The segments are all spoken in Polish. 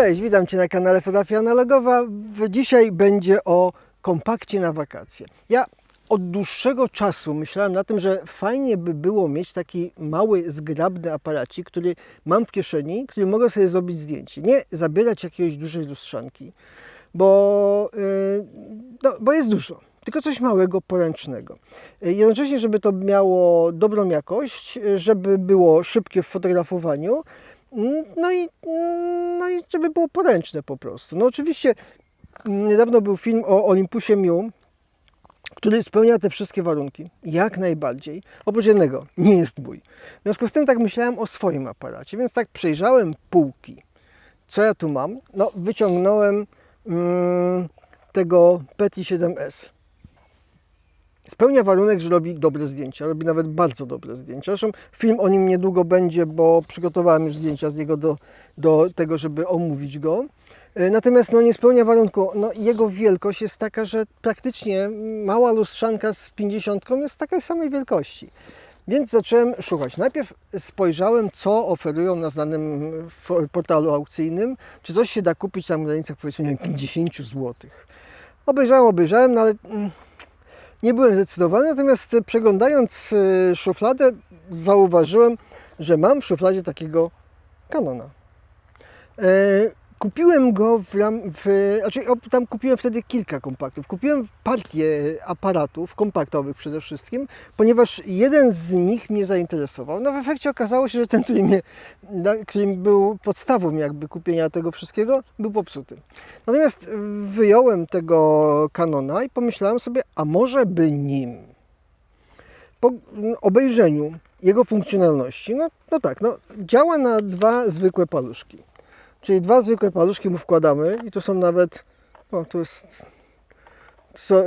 Cześć, witam Cię na kanale Fotografia Analogowa. Dzisiaj będzie o kompakcie na wakacje. Ja od dłuższego czasu myślałem na tym, że fajnie by było mieć taki mały, zgrabny aparacik, który mam w kieszeni, który mogę sobie zrobić zdjęcie. Nie zabierać jakiejś dużej lustrzanki, bo, yy, no, bo jest dużo. Tylko coś małego, poręcznego. Yy, Jednocześnie, żeby to miało dobrą jakość, yy, żeby było szybkie w fotografowaniu, No i, no i żeby było poręczne po prostu. No oczywiście mm, niedawno był film o Olympusie Miu, który spełnia te wszystkie warunki. Jak najbardziej. Oprócz jednego, nie jest mój. W związku z tym tak myślałem o swoim aparacie, więc tak przejrzałem półki. Co ja tu mam? No wyciągnąłem mm, tego Peti 7S. Spełnia warunek, że robi dobre zdjęcia, robi nawet bardzo dobre zdjęcia. Zresztą film o nim niedługo będzie, bo przygotowałem już zdjęcia z niego do, do tego, żeby omówić go. E, Natomiast no, nie spełnia warunku. No, jego wielkość jest taka, że praktycznie mała lustrzanka z 50 jest takiej samej wielkości. Więc zacząłem szukać. Najpierw spojrzałem, co oferują na znanym portalu aukcyjnym, czy coś się da kupić tam w granicach powiedzmy nie wiem, 50 zł. Obejrzałem, obejrzałem, no ale mm, nie byłem zdecydowany, natomiast e, przeglądając e, szufladę zauważyłem, że mam w szufladzie takiego Canona. Kupiłem go w, w znaczy tam kupiłem wtedy kilka kompaktów. Kupiłem partię aparatów kompaktowych przede wszystkim, ponieważ jeden z nich mnie zainteresował. No w efekcie okazało się, że ten, który, mnie, na, który był podstawą jakby kupienia tego wszystkiego, był popsuty. Natomiast wyjąłem tego Canona i pomyślałem sobie, a może by nim. Po obejrzeniu jego funkcjonalności, no, no tak, no, działa na dwa zwykłe paluszki. Czyli dwa zwykłe paluszki mu wkładamy i tu są nawet, o tu jest,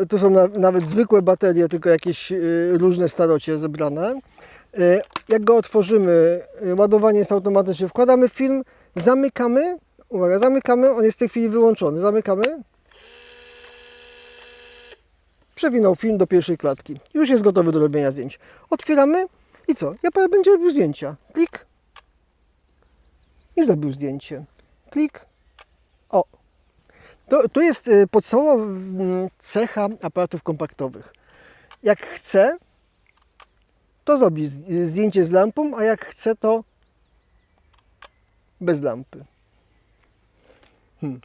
tu są na, nawet zwykłe baterie, tylko jakieś y, różne starocie zebrane. Y, jak go otworzymy, y, ładowanie jest automatyczne, wkładamy film, zamykamy, uwaga, zamykamy, on jest w tej chwili wyłączony, zamykamy. Przewinął film do pierwszej klatki. Już jest gotowy do robienia zdjęć. Otwieramy i co? Ja będzie robił zdjęcia. Klik. I zrobił zdjęcie. Klik. O. To, to jest y, podstawowa mm, cecha aparatów kompaktowych. Jak chce, to zrobi zdjęcie z lampą, a jak chce, to bez lampy. Hmm.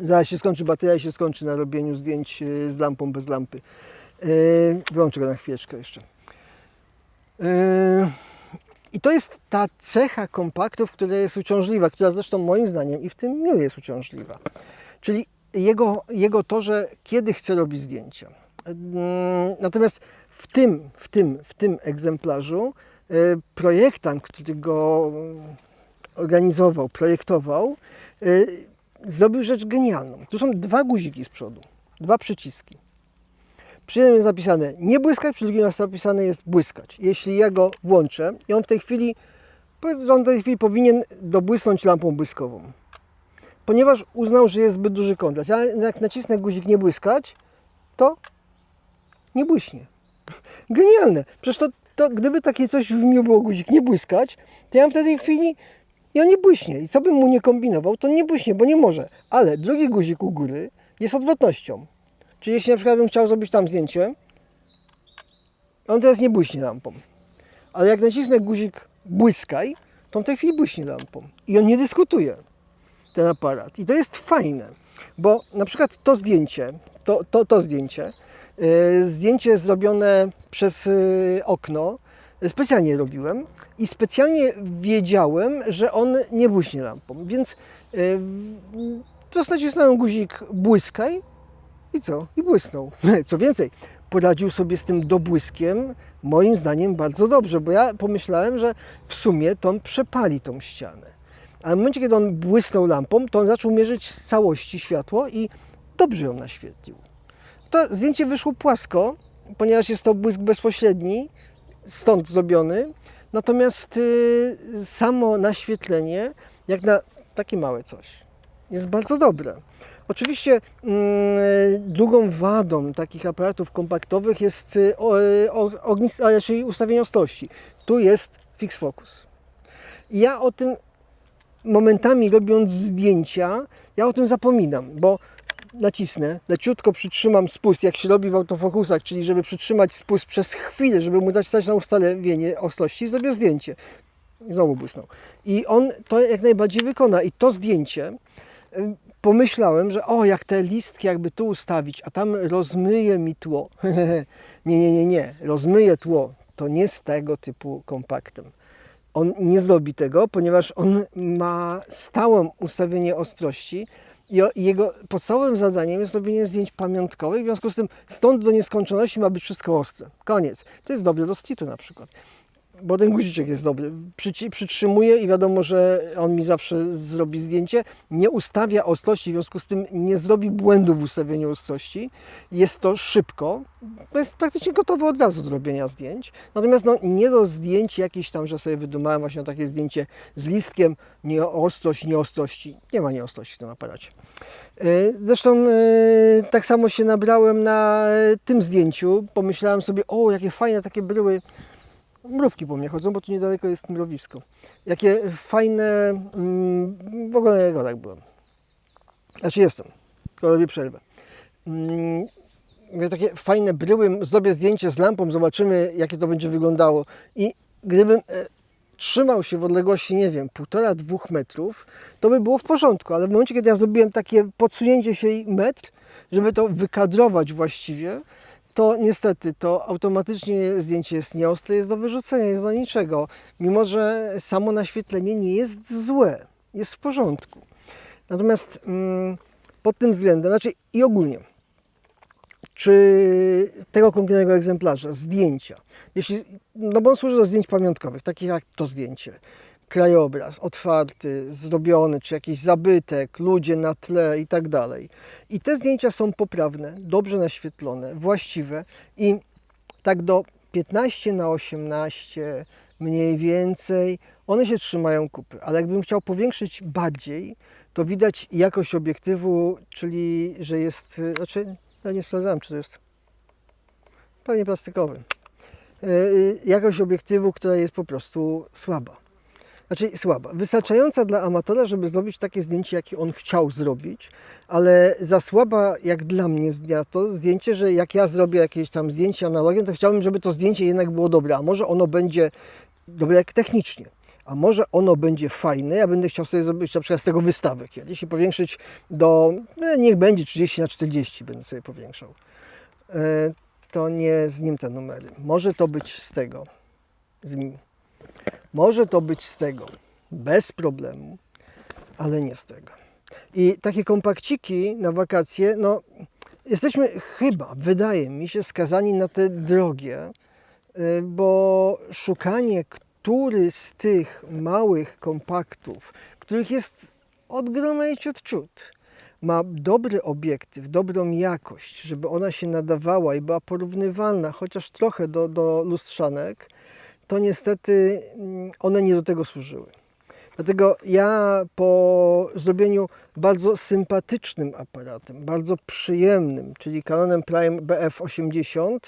Zaraz się skończy bateria i się skończy na robieniu zdjęć y, z lampą, bez lampy. Yy, wyłączę go na chwileczkę jeszcze. Yy, I to jest ta cecha kompaktów, która jest uciążliwa, która zresztą moim zdaniem i w tym miu jest uciążliwa. Czyli jego, jego to, że kiedy chce robić zdjęcia. Yy, Natomiast w tym, w tym, w tym egzemplarzu yy, projektant, który go organizował, projektował, yy, zrobił rzecz genialną. Tu są dwa guziki z przodu, dwa przyciski. Przy jednym jest napisane nie błyskać, przy drugim jest napisane jest błyskać. Jeśli ja go włączę i on w tej chwili, on w tej chwili powinien dobłysnąć lampą błyskową. Ponieważ uznał, że jest zbyt duży kontrast. Ja jak nacisnę guzik nie błyskać, to nie błyśnie. Genialne. Przecież to, to gdyby takie coś w miu było guzik nie błyskać, to ja bym w tej chwili i on nie błyśnie. I co bym mu nie kombinował, to nie błyśnie, bo nie może. Ale drugi guzik u góry jest odwrotnością. Czyli jeśli na przykład bym chciał zrobić tam zdjęcie, on teraz nie błyśnie lampą. Ale jak nacisnę guzik błyskaj, to on w tej chwili błyśnie lampą. I on nie dyskutuje, ten aparat. I to jest fajne, bo na przykład to zdjęcie, to, to, to zdjęcie, yy, zdjęcie zrobione przez yy, okno, specjalnie robiłem i specjalnie wiedziałem, że on nie błyśnie lampą. Więc yy, prostu nacisnąłem guzik błyskaj i co? I błysnął. Co więcej, poradził sobie z tym dobłyskiem, moim zdaniem bardzo dobrze, bo ja pomyślałem, że w sumie to on przepali tą ścianę. Ale w momencie, kiedy on błysnął lampą, to on zaczął mierzyć z całości światło i dobrze ją naświetlił. To zdjęcie wyszło płasko, ponieważ jest to błysk bezpośredni, stąd zrobiony. Natomiast y, samo naświetlenie, jak na takie małe coś, jest bardzo dobre. Oczywiście mm, drugą wadą takich aparatów kompaktowych jest y, ustawienie ostrości. Tu jest fix focus. Ja o tym momentami robiąc zdjęcia, ja o tym zapominam, bo nacisnę, leciutko przytrzymam spust, jak się robi w autofokusach, czyli żeby przytrzymać spust przez chwilę, żeby mu dać stać na ustawienie ostrości, zrobię zdjęcie. Znowu błysnął. I on to jak najbardziej wykona. I to zdjęcie pomyślałem, że o, jak te listki jakby tu ustawić, a tam rozmyje mi tło. nie, nie, nie, nie. Rozmyje tło. To nie z tego typu kompaktem. On nie zrobi tego, ponieważ on ma stałe ustawienie ostrości i jego podstawowym zadaniem jest robienie zdjęć pamiątkowych, w związku z tym stąd do nieskończoności ma być wszystko ostre. Koniec. To jest dobre do streetu na przykład bo ten guziczek jest dobry. Przyci- przytrzymuje i wiadomo, że on mi zawsze zrobi zdjęcie. Nie ustawia ostrości, w związku z tym nie zrobi błędu w ustawieniu ostrości. Jest to szybko. Jest praktycznie gotowe od razu do robienia zdjęć. Natomiast no, nie do zdjęć jakieś tam, że sobie wydumałem właśnie takie zdjęcie z listkiem, nie ostrość, nie ostrości. Nie ma nieostrości w tym aparacie. E, Zresztą e, tak samo się nabrałem na e, tym zdjęciu. Pomyślałem sobie, o jakie fajne takie bryły Mrówki po mnie chodzą, bo tu niedaleko jest mrowisko. Jakie fajne... Mm, w ogóle na tak byłem. Znaczy jestem, tylko robię przerwę. Mm, takie fajne bryły, zrobię zdjęcie z lampą, zobaczymy jakie to będzie wyglądało. I gdybym e, trzymał się w odległości, nie wiem, półtora, dwóch metrów, to by było w porządku, ale w momencie, kiedy ja zrobiłem takie podsunięcie się metr, żeby to wykadrować właściwie, to niestety to automatycznie zdjęcie jest nieostre, jest do wyrzucenia, jest do niczego. Mimo, że samo naświetlenie nie jest złe, jest w porządku. Natomiast mm, pod tym względem, znaczy i ogólnie, czy tego konkretnego egzemplarza, zdjęcia, jeśli, no bo on służy do zdjęć pamiątkowych, takich jak to zdjęcie, krajobraz otwarty, zrobiony, czy jakiś zabytek, ludzie na tle i tak dalej. I te zdjęcia są poprawne, dobrze naświetlone, właściwe i tak do 15 na 18 mniej więcej one się trzymają kupy, ale jakbym chciał powiększyć bardziej, to widać jakość obiektywu, czyli że jest, znaczy ja nie sprawdzałem czy to jest pewnie plastikowy. Y, y, Jakość obiektywu, która jest po prostu słaba. Znaczy słaba. Wystarczająca dla amatora, żeby zrobić takie zdjęcie, jakie on chciał zrobić, ale za słaba jak dla mnie to zdjęcie, że jak ja zrobię jakieś tam zdjęcie analogiem, to chciałbym, żeby to zdjęcie jednak było dobre, a może ono będzie dobre jak technicznie. A może ono będzie fajne, ja będę chciał sobie zrobić na przykład z tego wystawę kiedyś i powiększyć do, no, niech będzie 30 na 40 będę sobie powiększał. E, To nie z nim te numery. Może to być z tego, z mi. Może to być z tego, bez problemu, ale nie z tego. I takie kompakciki na wakacje, no jesteśmy chyba, wydaje mi się, skazani na te drogie, y, bo szukanie który z tych małych kompaktów, których jest od groma i ciut ma dobry obiektyw, dobrą jakość, żeby ona się nadawała i była porównywalna chociaż trochę do, do lustrzanek, to niestety mm, one nie do tego służyły. Dlatego ja po zrobieniu bardzo sympatycznym aparatem, bardzo przyjemnym, czyli Canonem Prime BF80, yy,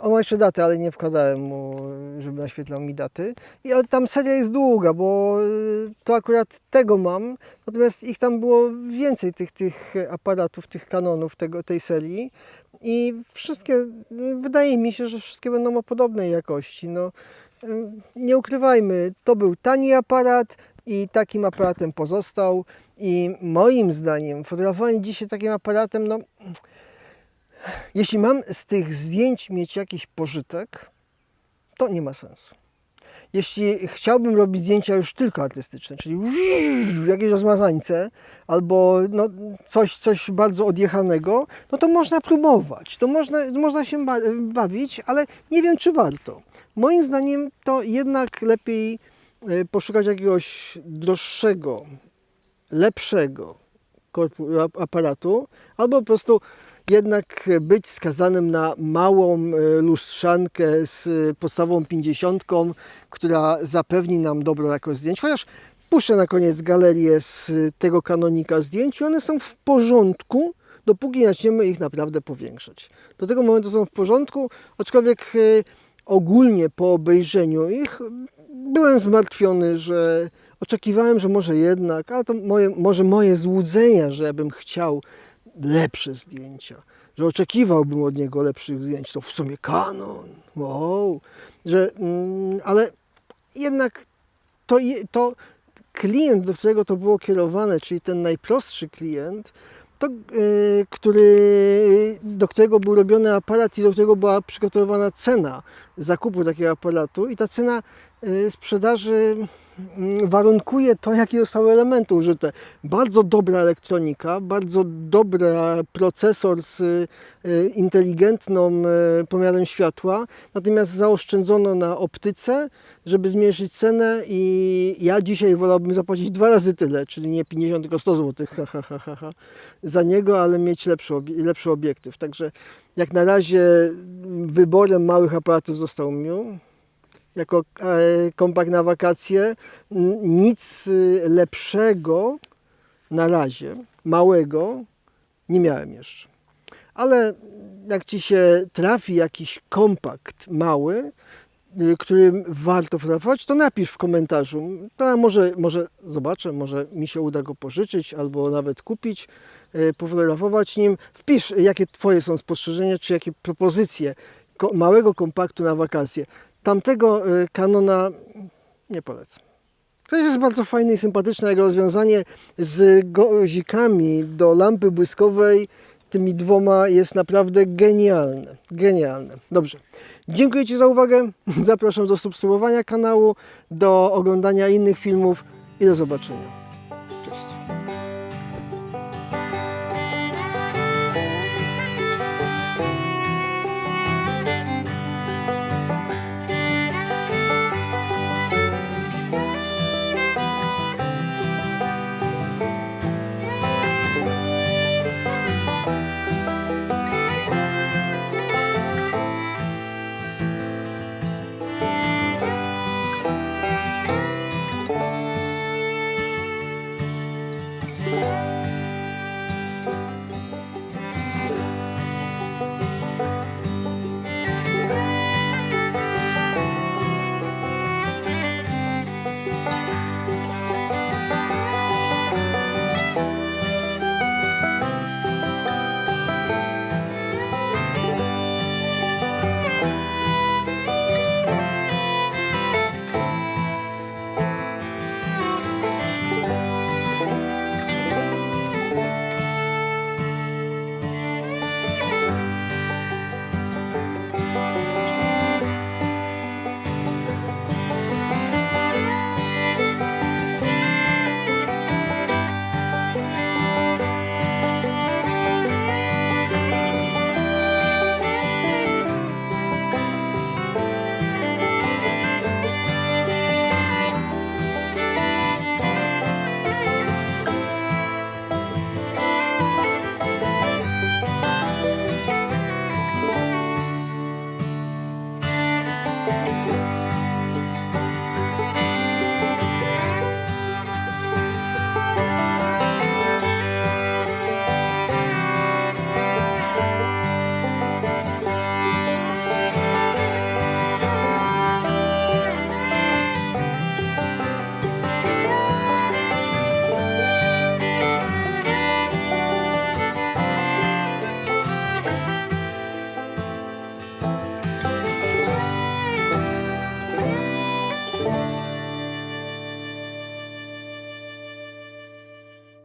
on ma jeszcze datę, ale nie wkładałem mu, żeby naświetlał mi daty. I tam seria jest długa, bo yy, to akurat tego mam, natomiast ich tam było więcej, tych, tych aparatów, tych Canonów tego, tej serii. I wszystkie, wydaje mi się, że wszystkie będą o podobnej jakości. No, y, nie ukrywajmy, to był tani aparat i takim aparatem pozostał. I moim zdaniem fotografowanie dzisiaj takim aparatem, no, jeśli mam z tych zdjęć mieć jakiś pożytek, to nie ma sensu. Jeśli chciałbym robić zdjęcia już tylko artystyczne, czyli jakieś rozmazańce albo no, coś, coś bardzo odjechanego, no to można próbować, to można, można się ba- bawić, ale nie wiem czy warto. Moim zdaniem to jednak lepiej e, poszukać jakiegoś droższego, lepszego aparatu, albo po prostu jednak być skazanym na małą e, lustrzankę z podstawową 50, która zapewni nam dobrą jakość zdjęć. Chociaż puszczę na koniec galerię z tego kanonika zdjęć i one są w porządku, dopóki nie zaczniemy ich naprawdę powiększać. Do tego momentu są w porządku, aczkolwiek e, ogólnie po obejrzeniu ich byłem zmartwiony, że oczekiwałem, że może jednak, ale to moje, może moje złudzenia, że ja bym chciał lepsze zdjęcia, że oczekiwałbym od niego lepszych zdjęć, to w sumie kanon, wow, że, mm, ale jednak to, to klient, do którego to było kierowane, czyli ten najprostszy klient, to, y, który, do którego był robiony aparat i do którego była przygotowywana cena zakupu takiego aparatu i ta cena sprzedaży mm, warunkuje to, jakie zostały elementy użyte. Bardzo dobra elektronika, bardzo dobry procesor z y, inteligentną y, pomiarem światła, natomiast zaoszczędzono na optyce, żeby zmniejszyć cenę i ja dzisiaj wolałbym zapłacić dwa razy tyle, czyli nie 50, tylko 100 zł ha, ha, ha, ha, za niego, ale mieć lepszy, lepszy obiektyw. Także jak na razie wyborem małych aparatów został Miu jako e, kompakt na wakacje. Nic y, lepszego na razie, małego, nie miałem jeszcze. Ale jak Ci się trafi jakiś kompakt mały, y, którym warto fotografować, to napisz w komentarzu. To ja może, może zobaczę, może mi się uda go pożyczyć albo nawet kupić, y, pofotografować nim. Wpisz, jakie Twoje są spostrzeżenia, czy jakie propozycje małego kompaktu na wakacje. Tamtego y, Canona nie polecam. To jest bardzo fajne i sympatyczne jego rozwiązanie z gozikami do lampy błyskowej. Tymi dwoma jest naprawdę genialne. Genialne. Dobrze. Dziękuję Ci za uwagę. Zapraszam do subskrybowania kanału, do oglądania innych filmów i do zobaczenia.